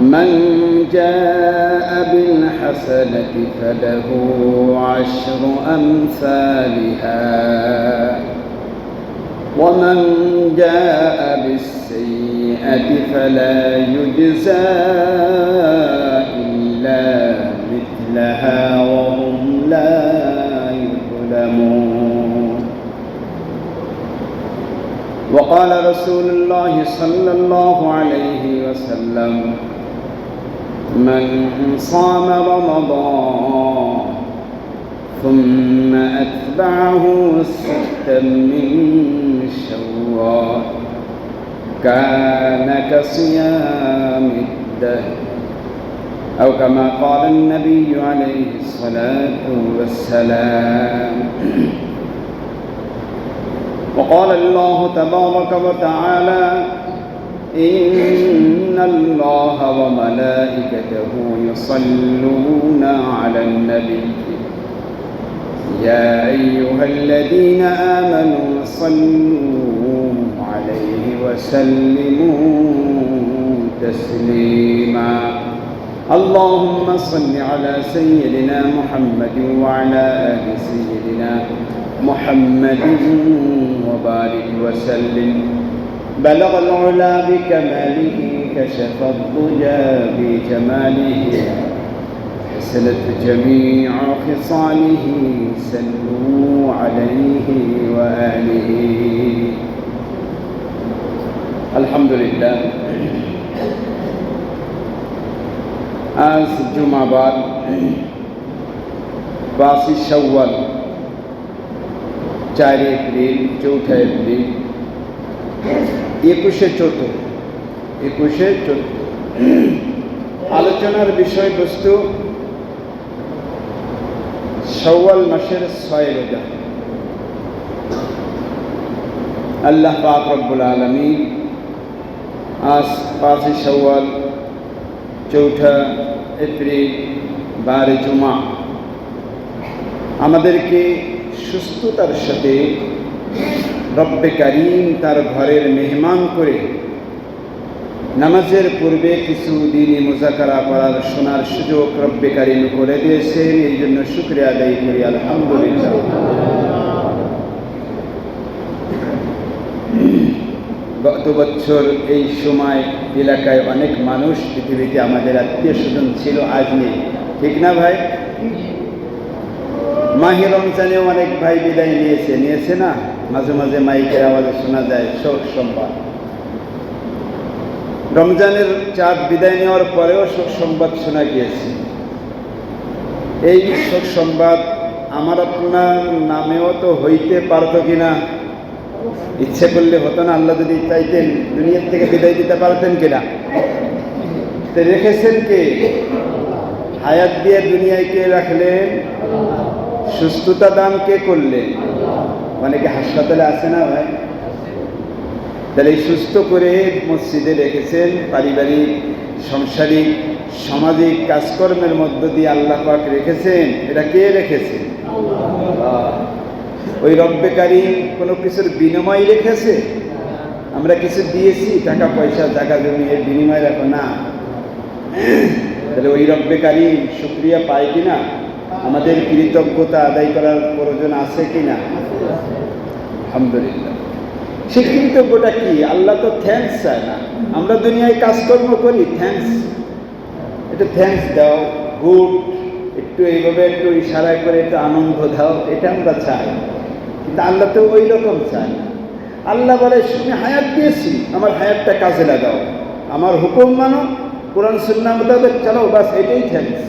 من جاء بالحسنة فله عشر أمثالها. ومن جاء بالسيئة فلا يجزى إلا مثلها وهم لا يظلمون. وقال رسول الله صلى الله عليه وسلم من صام رمضان ثم أتبعه ستا من شوال. كان كصيام الدهر أو كما قال النبي عليه الصلاة والسلام. وقال الله تبارك وتعالى إن الله وملائكته يصلون على النبي. يا أيها الذين آمنوا صلوا عليه وسلموا تسليما. اللهم صل على سيدنا محمد وعلى آل سيدنا محمد وبارك وسلم. بلغ العلا بكماله كشف الضجى بجماله حسنت جميع خصاله سلوا عليه وآله الحمد لله আজ জুমাবার বাসি সওয়াল চার এপ্রিল চৌঠা এপ্রিল একুশে চতুর্থ একুশে চতুর্থ আলোচনার বিষয়বস্তু সওয়াল মাসের ছয় রোজা। আল্লাহ পাক রব্বুল আলমী আজ পাঁচই সওয়াল চৌঠা এপ্রিল বারে জুমা। আমাদেরকে সুস্থতার সাথে রব্বে কারিম তার ঘরের মেহমান করে নামাজের পূর্বে কিছু দিনই মোজাকারা করার শোনার সুযোগ রব্বে কারিম করে দিয়েছেন, এই জন্য শুক্রিয়া আদায় করি, আলহামদুলিল্লাহ। গত বছর এই সময় এলাকায় অনেক মানুষ, পৃথিবীতে আমাদের আত্মীয় স্বজন ছিল, আজ নেই। ঠিক না ভাই? মাহি রমজানে অনেক ভাই বিদায় নিয়েছে নিয়েছে না? মাঝে মাঝে মাইকের আওয়াজে শোনা যায় শোক সংবাদ। রমজানের চাঁদ বিদায় নেওয়ার পরেও শোক সংবাদ শোনা গিয়েছে। এই শোক সংবাদ আমার আপনার নামেও তো হইতে পারত কিনা? ইচ্ছে করলে হতো না আল্লাহ যদি চাইতেন দুনিয়ার থেকে বিদায় দিতে পারতেন কিনা? তো রেখেছেন কে? হায়াত দিয়ে দুনিয়ায় কে রাখলেন? সুস্থতা দান কে করলেন? অনেকে হাসপাতালে আছে না ভাই? তাহলে সুস্থ করে মসজিদে রেখেছেন পারিবারিক, সাংসারিক, সামাজিক কাজকর্মের মধ্য দিয়ে আল্লাহ পাক রেখেছেন। এটা কে রেখেছেন ওই রব্বেকারী কোনো কিছুর বিনিময় রেখেছে? আমরা কিছু দিয়েছি, টাকা, পয়সা, জায়গা জমি এর বিনিময় রাখো, না। তাহলে ওই রব্বেকারী সুক্রিয়া পায় কিনা? আমাদের কৃতজ্ঞতা আদায় করার প্রয়োজন আছে কিনা? আলহামদুলিল্লাহ। সে কৃতজ্ঞটা কি? আল্লাহ তো থ্যাংকস চায় না। আমরা দুনিয়ায় কাজকর্ম করি থ্যাংকস একটু থ্যাংকস দাও গুড একটু এইভাবে একটু ইশারা করে একটু আনন্দ দাও, এটা আমরা চাই। কিন্তু আল্লাহ তো ওই রকম চায় না। আল্লাহ বলে শুনে হায়াত দিয়েছি, আমার হায়াতটা কাজে লাগাও। আমার হুকুম মানো, কোরআন সুন্না মোতাবেক চালাও বাস এটাই থ্যাংকস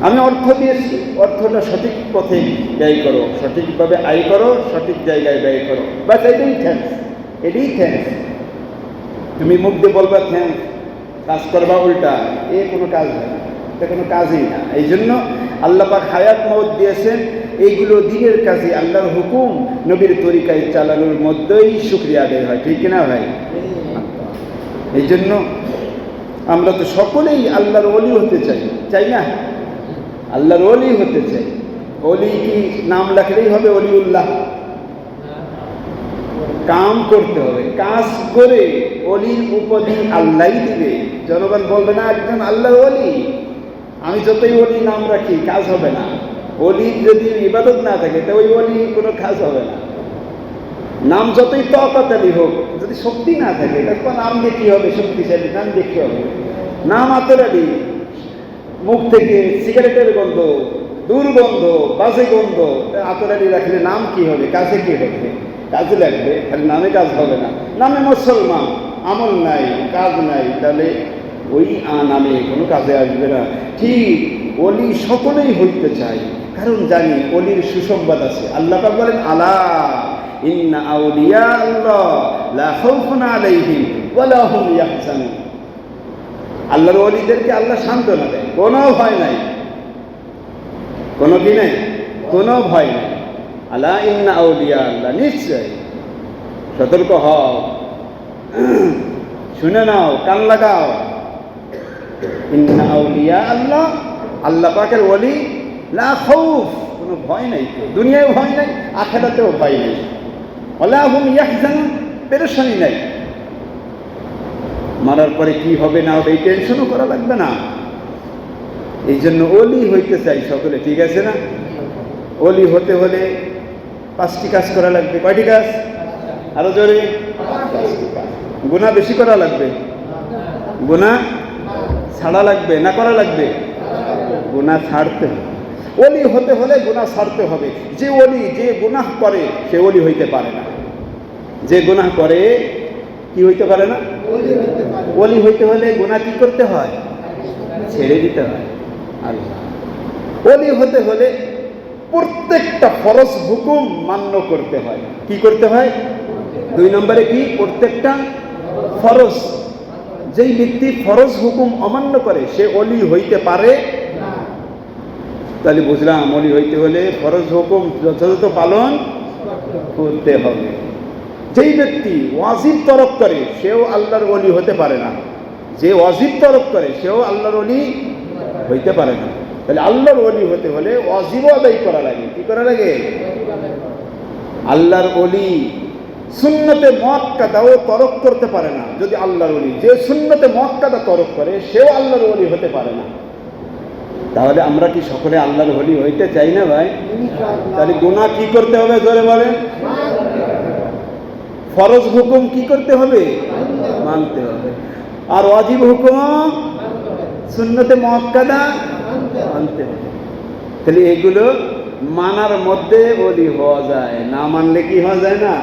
আমি অর্থ দিয়েছি। অর্থটা সঠিক পথে ব্যয় করো। সঠিকভাবে আয় করো, সঠিক জায়গায় ব্যয় করো। বাস এটাই থ্যাংকস এটাই থ্যাংকস তুমি মুখ দিয়ে বলবা থ্যাংকস কাজ করবা উল্টা। এ কোনো কাজ হয় না। এটা কোনো কাজই না। এই জন্য আল্লাহ পাক হায়াত মত দিয়েছেন, এইগুলো দিনের কাজে আল্লাহর হুকুম নবীর তরিকায় চালানোর মধ্যেই শুক্রিয়া আদায় হয়। ঠিক কিনা ভাই? এই জন্য আমরা তো সকলেই আল্লাহর অলি হতে চাই। চাই না? আল্লাহর অলি হতে চাই। অলি কি নাম রাখলেই হবে অলিউল্লাহ কাম করতে হবে, কাজ করে অলির উপাধি আল্লাহ দিবে। জনগণ বলবে, না, একজন আল্লাহ অলি আমি যতই অলি নাম রাখি, কাজ হবে না। অলির যদি ইবাদত না থাকে, তো ওই অলি কোনো কাজ হবে না। নাম যতই তকাতালি হোক, যদি শক্তি না থাকে তারপর নাম দিয়ে হবে? শক্তিশালী নাম দিয়ে হবে? নাম আতরালি। মুখ থেকে সিগারেটের গন্ধ, দুর্গন্ধ, বাজে গন্ধ আতরালি রাখলে নাম কি হবে? কাজে কি হবে? কাজে লাগবে? খালি নামে কাজ হবে না। নামে মুসলমান, আমল নাই, কাজ নাই, তাহলে ওই আ নামে কোনো কাজে আসবে না। ঠিক অলি সকলেই হইতে চাই কারণ জানি অলির সুসংবাদ আছে। আল্লাহ বলেন, আলা ইন্না আউলিয়া আল্লাহ, লা খাউফুন আলাইহিম ওয়ালা হুম ইয়াহজানুন। আল্লাহর অলিদেরকে আল্লাহ সান্ত্বনা দেয়। কোনো ভয় নাই। কোনো কি নাই? কোনো ভয় নেই। আল্লাহ ইন্না আউলিয়া আল্লাহ নিশ্চয় সতর্ক হও। শুনে নাও, কান লাগাও। ইন্না আউলিয়া আল্লাহ আল্লাহ পাকের ওলি, লা খৌফ। কোনো ভয় নাই দুনিয়ায় ভয় নাই, আখেরাতেও ভয় নাই। ওলা হুম ইয়াহজান পেরেশানি নাই। মারার পরে কি হবে না হবে, এই টেনশনও করা লাগবে না। এই জন্য অলি হইতে চাই সকলে, ঠিক আছে না? অলি হতে হলে পাঁচটি কাজ করা লাগবে। কয়টি কাজ? আরও জোরে। গুনাহ বেশি করা লাগবে। গুনাহ ছাড়া লাগবে না করা লাগবে? গুনাহ ছাড়তে হবে। অলি হতে হলে গুনাহ ছাড়তে হবে। যে অলি যে গুনাহ করে, সে অলি হইতে পারে না। যে গুনাহ করে, কি হইতে পারে না? অলি হইতে হলে গোনা কি করতে হয়? ছেড়ে দিতে হয়। অলি হতে হলে প্রত্যেকটা ফরজ হুকুম মান্য করতে হয়। কি করতে হয়? দুই নম্বরে কি? প্রত্যেকটা ফরজ। যেই ব্যক্তি ফরজ হুকুম অমান্য করে, সে অলি হইতে পারে তাহলে বুঝলাম অলি হইতে হলে ফরজ হুকুম যথাযথ পালন করতে হবে। যেই ব্যক্তি ওয়াজিব তরক করে, সেও আল্লাহর অলি হতে পারে না। যে ওয়াজিব তরক করে, সেও আল্লাহর অলি হইতে পারে না। তাহলে আল্লাহর অলি হতে হলে ওয়াজিবও আদায় করা লাগে। কি করা লাগে? আল্লাহর অলি সুন্নতে মক্কাদাও তরক করতে পারে না, যদি আল্লাহর অলি যে সুন্নতে মক্কাদা তরক করে, সেও আল্লাহর অলি হতে পারে না। তাহলে আমরা কি সকলে আল্লাহর অলি হইতে চাই না ভাই? তাহলে গুনাহ কি করতে হবে জোরে বলেন? ফরজ হুকুম কি করতে হবে? মানতে হবে। আর অজীব হুকুম সুন্নতে মক্কাদা মানতে হবে। তাহলে এগুলো মানার মধ্যে বলি হওয়া যায়। না মানলে কি হওয়া যায় না?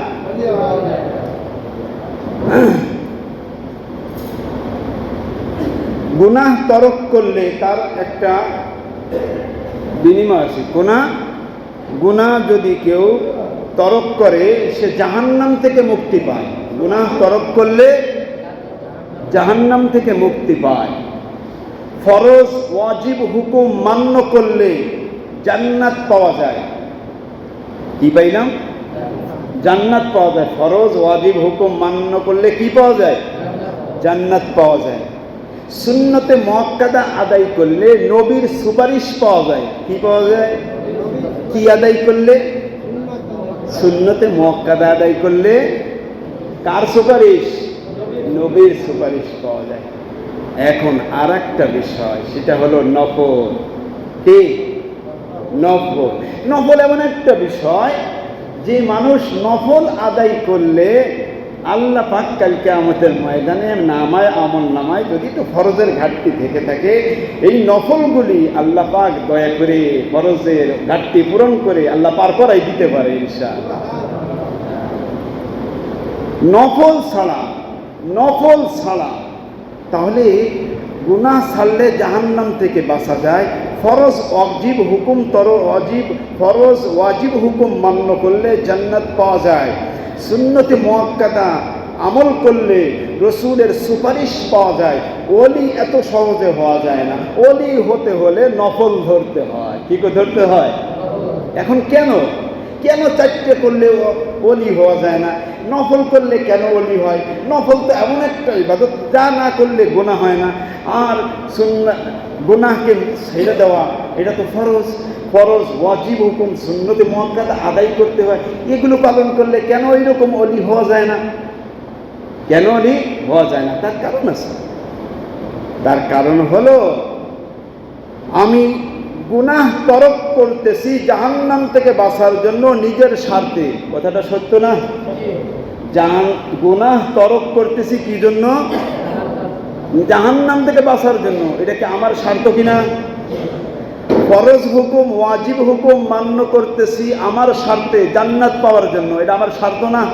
গুনাহ তরক করলে তার একটা বিনিময় আছে গুনাহ গুনাহ যদি কেউ তরক করে, সে জাহান্নাম থেকে মুক্তি পায়। গুনাহ তরক করলে জাহান্নাম থেকে মুক্তি পায়। ফরজ, ওয়াজিব হুকুম মান্য করলে জান্নাত পাওয়া যায়। কি পাইলাম? জান্নাত পাওয়া যায়। ফরজ, ওয়াজিব হুকুম মান্য করলে কি পাওয়া যায়? জান্নাত পাওয়া যায়। সুন্নতে মক্কাদা আদায় করলে নবীর সুপারিশ পাওয়া যায়। কি পাওয়া যায়? কি আদায় করলে? সুন্নতে মক্কাদা আদায় করলে কার সুপারিশ? নবীর সুপারিশ পাওয়া যায়। এখন আর একটা বিষয়, সেটা হলো নকল কে? নফল। নফল এমন একটা বিষয়, যে মানুষ নফল আদায় করলে আল্লাহ পাক কালকে আমাদের ময়দানে নামায় আমল নামায় যদি তো ফরজের ঘাটতি থেকে থাকে, এই নফলগুলি আল্লাহ পাক দয়া করে ফরজের ঘাটতি পূরণ করে আল্লাহ পার করাই দিতে পারে ইনশাআল্লাহ। নফল ছাড়া নফল ছাড়া, তাহলে গুনাহ ছাড়লে জাহান্নাম থেকে বাঁচা যায়। ফরজ অজীব হুকুম তর অজীব ফরজ ওয়াজিব হুকুম মান্য করলে জান্নাত পাওয়া যায়। সুন্নতি মোয়াক্কাদা আমল করলে রসুলের সুপারিশ পাওয়া যায়। ওলি এত সহজে হওয়া যায় না। ওলি হতে হলে নফল ধরতে হয়। কি ধরতে হয়? এখন কেন? কেন চারটে করলে অলি হওয়া যায় না। নফল করলে কেন অলি হয়? নফল তো এমন একটা ইবাদত, যা না করলে গোনা হয় না। আর সুন্না গুনাহকে ছেড়ে দেওয়া, এটা তো ফরজ। ফরজ, ওয়াজিব হুকুম, সুন্নতে মহাকাদা আদায় করতে হয়। এগুলো পালন করলে কেন এরকম অলি হওয়া যায় না? কেন অলি হওয়া যায় না? তার কারণ আছে। তার কারণ হলো, আমি গুনাহ তরক করতেছি জাহান্নাম থেকে বাঁচার জন্য নিজের স্বার্থে। কথাটা সত্য না? জাহান গুনাহ তরক করতেছি কি জন্য? জাহান্নাম থেকে বাঁচার জন্য। এটা কি আমার স্বার্থ কিনা? ফরজ হুকুম, ওয়াজিব হুকুম মান্য করতেছি আমার স্বার্থে জান্নাত পাওয়ার জন্য। এটা আমার স্বার্থ না?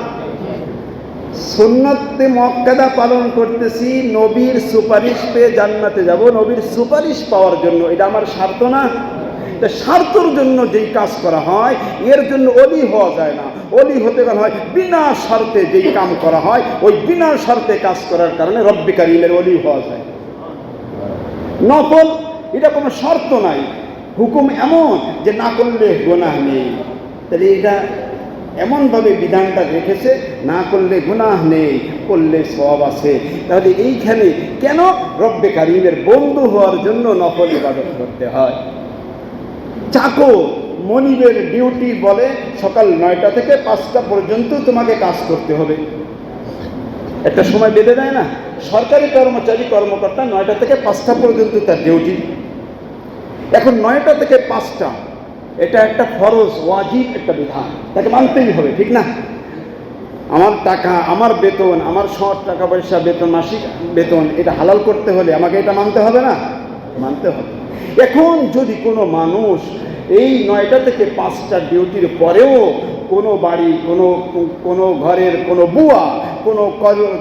সুন্নতে মক্কাদা পালন করতেছি, নবীর সুপারিশ পেয়ে জান্নাতে যাব। নবীর সুপারিশ পাওয়ার জন্য, এটা আমার স্বার্থ না। স্বার্থর জন্য যেই কাজ করা হয়, এর জন্য অলি হওয়া যায় না। অলি হতে গেলে হয় বিনা স্বার্থে যেই কাম করা হয়, ওই বিনা স্বার্থে কাজ করার কারণে রব্বি কারিমের অলি হওয়া যায়। নকল, এটা কোনো শর্ত নাই। হুকুম এমন যে না করলে গোনাহ নেই। তাহলে এটা এমনভাবে বিধানটা রেখেছে, না করলে গুনাহ নেই, করলে সব আছে। তাহলে এইখানে কেন রব্বে কারিমের বন্ধু হওয়ার জন্য নকল ইবাদত করতে হয়? চাকো, মনিবের ডিউটি বলে সকাল নয়টা থেকে পাঁচটা পর্যন্ত তোমাকে কাজ করতে হবে। একটা সময় বেঁধে দেয় না? সরকারি কর্মচারী, কর্মকর্তা নয়টা থেকে পাঁচটা পর্যন্ত তার ডিউটি। এখন নয়টা থেকে পাঁচটা এটা একটা ফরজ, ওয়াজিব একটা বিধান। তাকে মানতেই হবে, ঠিক না? আমার টাকা, আমার বেতন, আমার সব টাকা পয়সা বেতন, মাসিক বেতন, এটা হালাল করতে হলে আমাকে এটা মানতে হবে না? মানতে হবে। এখন যদি কোনো মানুষ এই নয়টা থেকে পাঁচটা ডিউটির পরেও কোনো বাড়ি, কোনো কোনো ঘরের কোনো বুয়া, কোনো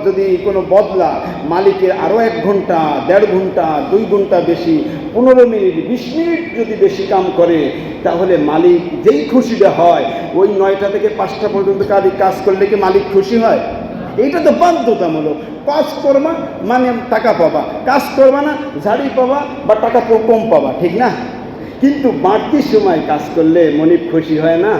যদি কোনো বদলা, মালিকের আরও এক ঘণ্টা, দেড় ঘণ্টা, দুই ঘণ্টা বেশি, পনেরো মিনিট, বিশ মিনিট যদি বেশি কাম করে, তাহলে মালিক যেই খুশিটা হয়, ওই নয়টা থেকে পাঁচটা পর্যন্ত কাজ কাজ করলে কি মালিক খুশি হয়? এইটা তো বাধ্যতামূলক। কাজ করবা মানে টাকা পাবা। কাজ করবা না, ঝাড়ি পাবা বা টাকা কম পাবা, ঠিক না? কিন্তু বাড়তি সময় কাজ করলে মনিব খুশি হয় না?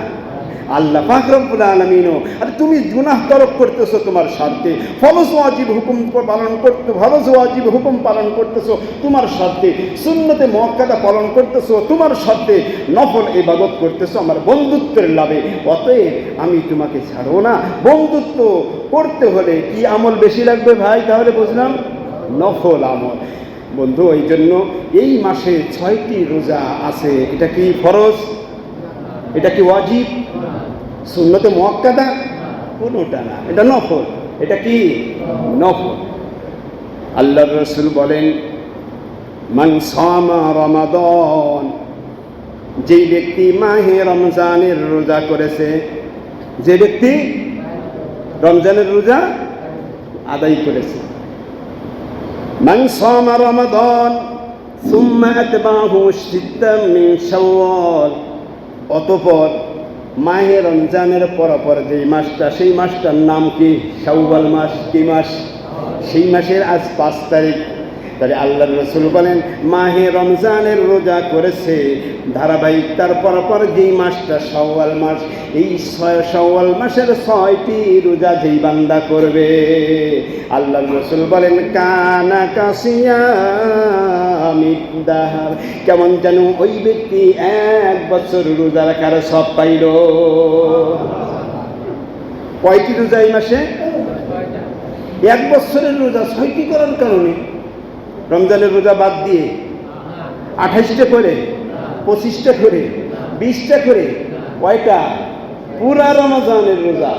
আল্লাহ পাক রব্বুল আলমিনও। আর তুমি গুনাহ তরক করতেছো তোমার স্বার্থে। ফরজ ওয়াজিব হুকুম পালন করতে ফরজ ওয়াজিব হুকুম পালন করতেছো তোমার স্বার্থে। সুন্নতে মক্কাদা পালন করতেছো তোমার স্বার্থে। নফল ইবাদত করতেছো আমার বন্ধুত্বের লাভে। অতএব আমি তোমাকে ছাড়বো না। বন্ধুত্ব করতে হলে কি আমল বেশি লাগবে ভাই? তাহলে বুঝলাম। নফল আমল। বন্ধু এই জন্য এই মাসে ছয়টি রোজা আছে। এটা কি ফরজ? এটা কি ওয়াজিব? শূন্যতে মহাক্কাদা কোনোটা না। এটা নফল। এটা কি? নফল। আল্লাহ রসুল বলেন মানসামা রমাদন যেই ব্যক্তি মাহে রমজানের রোজা করেছে, যে ব্যক্তি রমজানের রোজা আদায় করেছে। মানসামা রমাদন সুম্মা আতবাহু সিদ্দাম মিন অতপর মাহে রমজানের পরপর যে মাসটা, সেই মাসটার নাম কি? শাওয়াল মাস, কি মাস? সেই মাসের আজ পাঁচ তারিখ। তাহলে আল্লাহ রসুল বলেন, মাহে রমজানের রোজা করেছে। ধারাবাহিক তার পরপর যেই মাসটা সওয়াল মাস, এই ছয় সওয়াল মাসের ছয়টি রোজা যেই বান্দা করবে আল্লাহ রসুল বলেন, কানা কাসিয়া মিদাহার কেমন যেন ওই ব্যক্তি এক বছর রোজা রাখার সব পাইল। কয়টি রোজা এই মাসে? এক বছরের রোজা ছয়টি করার কারণে। রমজানের রোজা বাদ দিয়ে আঠাশটা করে, পঁচিশটা করে, বিশটা করে, কয়টা? পুরা রমজানের রোজা।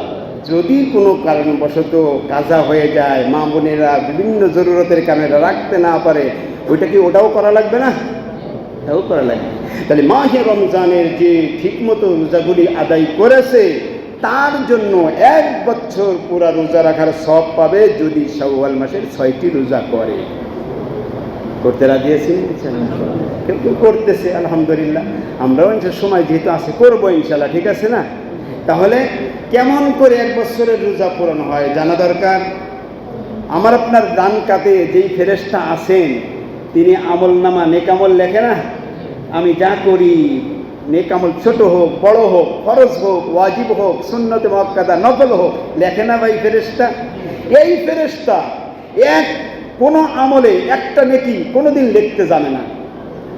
যদি কোনো কারণবশত কাজা হয়ে যায়, মা বোনেরা বিভিন্ন জরুরতের কারণে রাখতে না পারে ওইটা কি ওটাও করা লাগবে না? ওটাও করা লাগবে। তাহলে মাহে রমজানের যে ঠিকমতো রোজাগুলি আদায় করেছে, তার জন্য এক বছর পুরা রোজা রাখার সব পাবে যদি শাওয়াল মাসের ছয়টি রোজা করে। করতে রাজি কেউ কেউ করতেছে, আলহামদুলিল্লাহ। আমরাও সময় যেহেতু আছে, করব ইনশাল্লাহ ঠিক আছে না? তাহলে কেমন করে এক বছরের রোজা পূরণ হয় জানা দরকার? আমার আপনার দান কাতে যেই ফেরেস্তা আছেন তিনি আমল নামা নেকামল লেখে না। আমি যা করি নেকামল ছোট হোক, বড় হোক, ফরজ হোক, ওয়াজিব হোক, সুন্নতে মক্কাদা নকল হোক, লেখে না ভাই ফেরেস্তা এই ফেরেস্তা এক, কোনো আমলে একটা নেকি কোনোদিন লিখতে জানে না।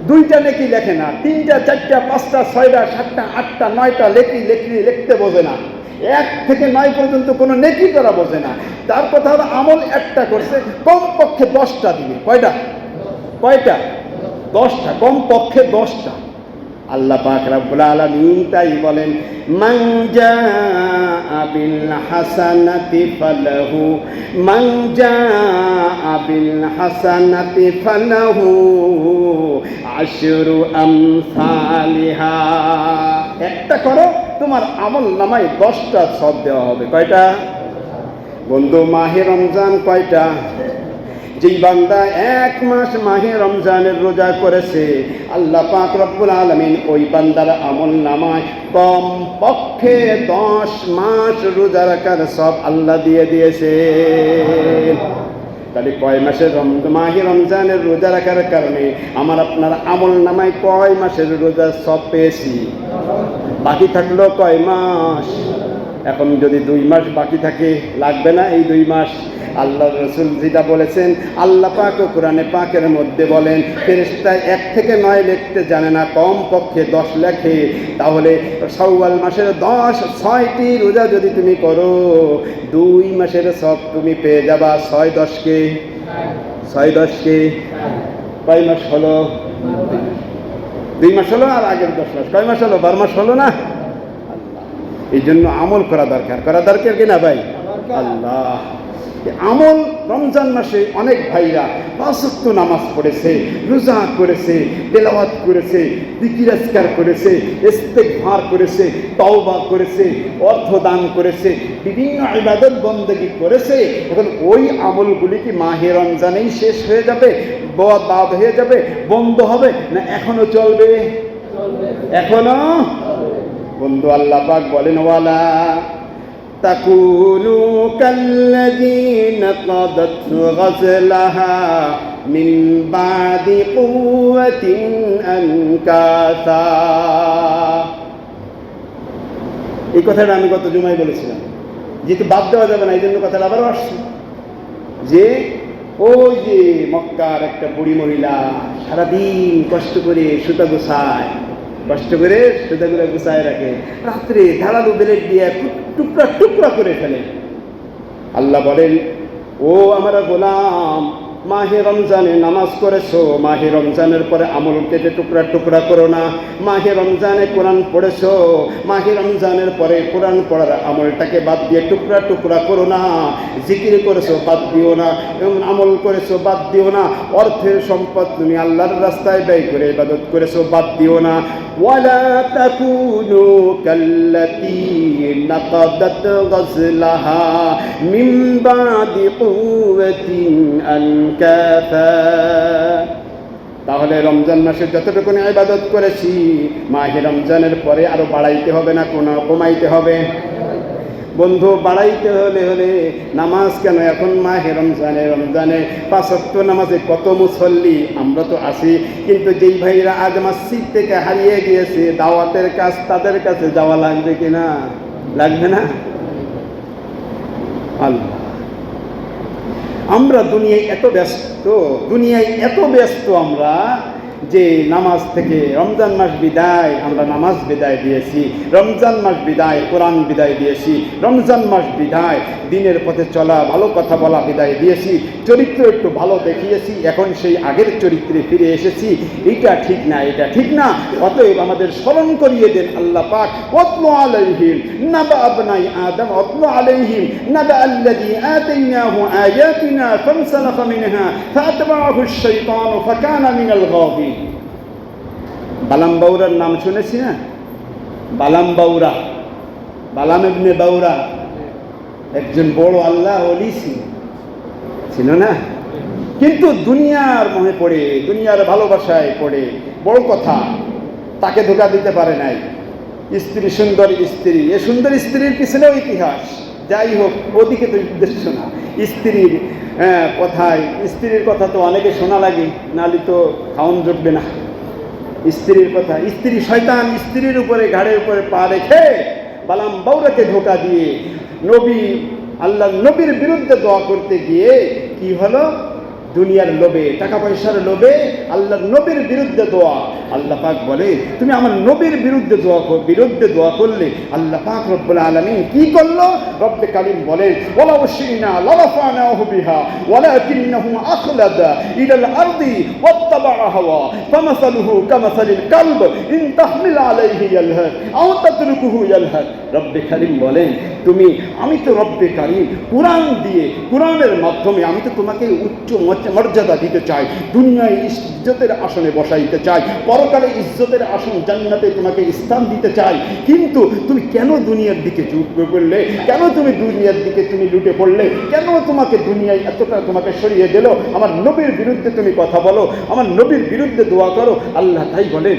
দুইটা নেকি লেখে না, তিনটা, চারটা, পাঁচটা, ছয়টা, সাতটা, আটটা, নয়টা লেখি লেখি লিখতে বোঝে না। এক থেকে নয় পর্যন্ত কোনো নেকি তারা বোঝে না। তার কথা আমল একটা করছে, কমপক্ষে দশটা দিবে কয়টা? কয়টা? দশটা, কমপক্ষে দশটা। আল্লাহ পাক রাব্বুল আলামিন তাই বলেন, মান জাআ বিল হাসানাতি ফালাহু, মান জাআ বিল হাসানাতি ফালাহু আশরু আমসালিহা। একটা করো, তোমার আমল নামায় দশটা সব দেওয়া হবে। কয়টা? বন্ধু, মাহে রমজান কয়টা? যেই বান্দা এক মাস মাহে রমজানের রোজা করেছে, আল্লাহ পাক রব্বুল আলমিন ওই বান্দার আমল নামায় কম পক্ষে দশ মাস রোজা রাখার সব আল্লাহ দিয়ে দিয়েছে। তাহলে কয় মাসের মাহে রমজানের রোজা রাখার কারণে আমার আপনার আমল নামায় কয় মাসের রোজা সব পেয়েছি? বাকি থাকল কয় মাস। এখন যদি দুই মাস বাকি থাকে, লাগবে না এই দুই মাস। আল্লাহ রসুল যেটা বলেছেন, আল্লাহ পাক ও কোরআনে পাকের মধ্যে বলেন ফেরেস্তায় এক থেকে নয় লিখতে জানে না কম পক্ষে দশ লেখে। তাহলে সওয়াল মাসের দশ, ছয়টি রোজা যদি তুমি করো, দুই মাসের সব তুমি পেয়ে যাবা ছয় দশকে। ছয় দশকে। কয় মাস হলো? দুই মাস হলো আর আগের দশ মাস? কয় মাস হলো? বারো মাস হলো না? এই জন্য আমল করা দরকার। করা দরকার কিনা ভাই? আল্লাহ। আমল রমজান মাসে অনেক ভাইরা পাঁচক্ত নামাজ পড়েছে রোজা করেছে তেলাওয়াত করেছে দিকিরাজকার করেছে ইস্তেকভার করেছে তওবা করেছে অর্থ দান করেছে বিভিন্ন ইবাদত বন্দেগি করেছে এখন ওই আমলগুলি কি মাহে রমজানেই শেষ হয়ে যাবে বাদ হয়ে যাবে বন্ধ হবে না এখনও চলবে। এখনও? বন্ধু আল্লাহ পাক বলেন ওয়ালা তাকুনু কাল্লাযীনা قضت غزلها من بعد قوة أنكاثا এই কথাটা আমি গত জুমায় বলেছিলাম যেহেতু বাদ দেওয়া যাবে না এই জন্য কথাটা আবারও আসছে যে ওই যে মক্কার একটা বুড়ি মহিলা সারাদিন কষ্ট করে সুতা গোছায় কষ্ট করে সেটাগুলো গুছায় রাখে। রাত্রে ধারালো বেলেট দিয়ে টুকরা টুকরা করে ফেলে। আল্লাহ বলেন, ও আমার গোলাম মাহে রমজানে নামাজ করেছো মাহে রমজানের পরে আমল কেটে টুকরা টুকরা করো না মাহে রমজানে কোরআন পড়েছো মাহে রমজানের পরে কোরআন পড়ার আমলটাকে বাদ দিয়ে টুকরা টুকরা করো না জিকির করেছো বাদ দিও না এবং আমল করেছো বাদ দিও না অর্থের সম্পদ তুমি আল্লাহর রাস্তায় ব্যয় করে ইবাদত করেছো বাদ দিও না ولا تكونوا كالتي نقضت غزلها من بعد قوة أنكاثا তাহলে রমজান মাসে যতটুকু ইবাদত করেছি, মাহে রমজানের পরে আরও বাড়াইতে হবে না, কোনো কমাইতে হবে। বন্ধু, বাড়াইতে হলে হলে নামাজ কেন? এখন মাহে রমজানে রমজানে পাঁচক্ত নামাজে কত মুসল্লি? আমরা তো আসি কিন্তু যেই ভাইরা আজ মসজিদ থেকে হারিয়ে গিয়েছে, দাওয়াতের কাজ তাদের কাছে যাওয়া লাগবে কিনা লাগবে না? আল্লাহ। আমরা দুনিয়ায় এত ব্যস্ত দুনিয়ায় এত ব্যস্ত আমরা যে নামাজ থেকে রমজান মাস বিদায় আমরা নামাজ বিদায় দিয়েছি, রমজান মাস বিদায়, কোরআন বিদায় দিয়েছি, রমজান মাস বিদায়, দিনের পথে চলা, ভালো কথা বলা বিদায় দিয়েছি, চরিত্র একটু ভালো দেখিয়েছি, এখন সেই আগের চরিত্রে ফিরে এসেছি, এটা ঠিক না, এটা ঠিক না, অতএব আমাদের স্মরণ করিয়ে দেন আল্লাহ পাক অত্ন আলাইহিম, নাবা আবনাই আদম অত্ন আলাইহিম, নাবা আল্লাযী আতাইনাহু আয়াতিনা ফানসালাখা মিনহা ফাতবাআহু আশ-শাইতানু ফাকানা মিনাল বালাম বাউরার নাম শুনেছি না? বালাম বাউরা বালাম ইবনে বাউরা। একজন বড় আল্লাহ অলি ছিল। না? কিন্তু দুনিয়ার মহে পড়ে দুনিয়ার ভালোবাসায় পড়ে বড় কথা তাকে ধোকা দিতে পারে নাই। স্ত্রী সুন্দর স্ত্রী এ সুন্দর স্ত্রীর পিছনেও ইতিহাস। যাই হোক ওদিকে তো উদ্দেশ্য না স্ত্রীর হ্যাঁ, কথায় স্ত্রীর কথা তো অনেকে শোনা লাগে নাহলে তো খাওয়ান জুটবে না। স্ত্রীর কথা, স্ত্রী শয়তান স্ত্রীর উপরে ঘাড়ের উপরে পা রেখে বালাম বাউরাকে ধোকা দিয়ে নবী, আল্লাহ নবীর বিরুদ্ধে দোয়া করতে গিয়ে কি হলো? দুনিয়ার লোভে টাকা পয়সার লোভে আল্লাহর নবীর বিরুদ্ধে দোয়া। আল্লাহ পাক বলে, তুমি আমার নবীর বিরুদ্ধে দোয়া বিরুদ্ধে দোয়া করলে আল্লাহ পাক রব্বুল আলামিন কি করল? রব্বে কালিম বলে ওলা ওয়ালাকিন্নাহু আখলাদা আরদি হাওয়া, ফামাসালুহু কামাসালিল ইন তাহমিল আলাইহি আও তাতরুকুহু রব্বে কালিম তুমি, আমি তো রব্বে কারিম কোরআন দিয়ে, কোরআনের মাধ্যমে আমি তো তোমাকে উচ্চ মর্যাদা দিতে চাই দুনিয়ায় ইজ্জতের আসনে বসাইতে চাই পরকালে ইজ্জতের আসন জান্নাতে তোমাকে স্থান দিতে চাই কিন্তু তুমি কেন দুনিয়ার দিকে ঝুঁকবে পড়লে? কেন তুমি দুনিয়ার দিকে তুমি লুটে পড়লে? কেন তোমাকে দুনিয়ায় এতটা তোমাকে সরিয়ে দিল? আমার নবীর বিরুদ্ধে তুমি কথা বলো, আমার নবীর বিরুদ্ধে দোয়া করো। আল্লাহ তাই বলেন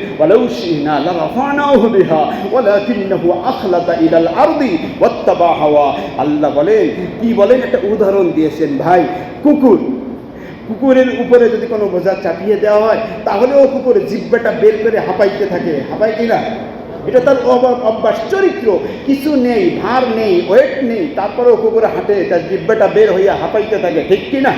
হাওয়া। আল্লাহ বলেন, কি বলেন? একটা উদাহরণ দিয়েছেন ভাই, কুকুর। কুকুরের উপরে যদি কোনো বোঝা চাপিয়ে দেওয়া হয়, তাহলে ও কুকুর জিব্বাটা বের করে হাঁপাইতে থাকে। হাঁপায় কিনা এটা তার অভ্যাস, চরিত্র। কিছু নেই, ভার নেই, ওয়েট নেই। তারপরেও কুকুরে হাঁটে তার জিব্বাটা বের হইয়া হাঁপাইতে থাকে, ঠিক কিনা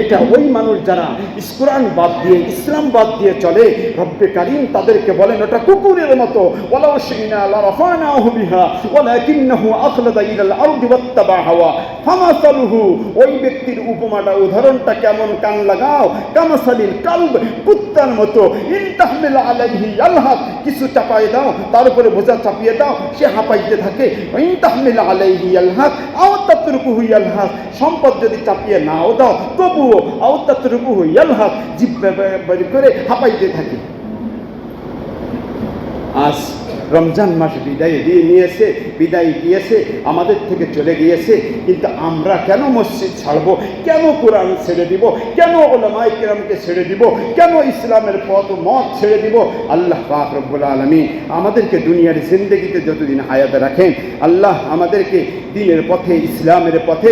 এটা ওই মানুষ যারা ইসকুরান বাদ দিয়ে, ইসলাম বাদ দিয়ে চলে, রব্বে কারিম তাদেরকে বলেন, ওটা কুকুরের মতো। ওলাও শিনা লারাফানাহু বিহা, ওয়ালাকিন্নাহু আখলাদা ইলাল আরদি ওয়াত্তাবা হাওয়া। ফামাসালুহু, ওই ব্যক্তির উপমাটা, উদাহরণটা কেমন কান লাগাও? কামাসালিল কালব, কুত্তার মতো। ইন তাহমিল আলাইহি ইয়ালহাদ কিছু চাপাই দাও, তার উপরে বোঝা চাপিয়ে দাও, সে হাঁপাইতে থাকে। ইন তাহমিল আলাইহি ইয়ালহাদ আও তাতরুকুহু ইয়ালহাদ সম্পদ যদি চাপিয়ে নাও দাও, তবুও আও তাতরুকুহু ইয়ালহাদ জিব্বা বের করে হাঁপাইতে থাকে। আজ রমজান মাস বিদায় দিয়ে নিয়েছে, বিদায় দিয়েছে, আমাদের থেকে চলে গিয়েছে। কিন্তু আমরা কেন মসজিদ ছাড়বো? কেন কোরআন ছেড়ে দিব? কেন ওলামাই কেরামকে ছেড়ে দিব? কেন ইসলামের পথ মত ছেড়ে দিব? আল্লাহ পাক রব্বুল আলমী আমাদেরকে দুনিয়ার জিন্দগিতে যতদিন হায়াতে রাখেন, আল্লাহ আমাদেরকে দিনের পথে, ইসলামের পথে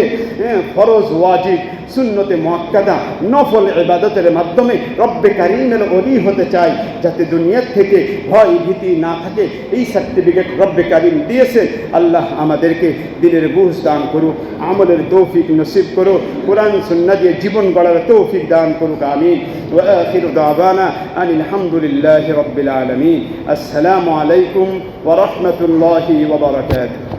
ফরজ, ওয়াজিব, সুন্নতে মোয়াক্কাদা, নফল ইবাদতের মাধ্যমে রব্বে কারিমের অলি হতে চাই, যাতে দুনিয়ার থেকে ভয় ভীতি না থাকে এই সার্টিফিকেট রব্বে কারিম দিয়েছে আল্লাহ আমাদেরকে দিনের বুঝ দান করুক আমলের তৌফিক নসিব করো কোরআন সুন্না দিয়ে জীবন গড়ার তৌফিক দান করুক আমিন وآخر دعوانا أن الحمد لله رب العالمين السلام عليكم ورحمة الله وبركاته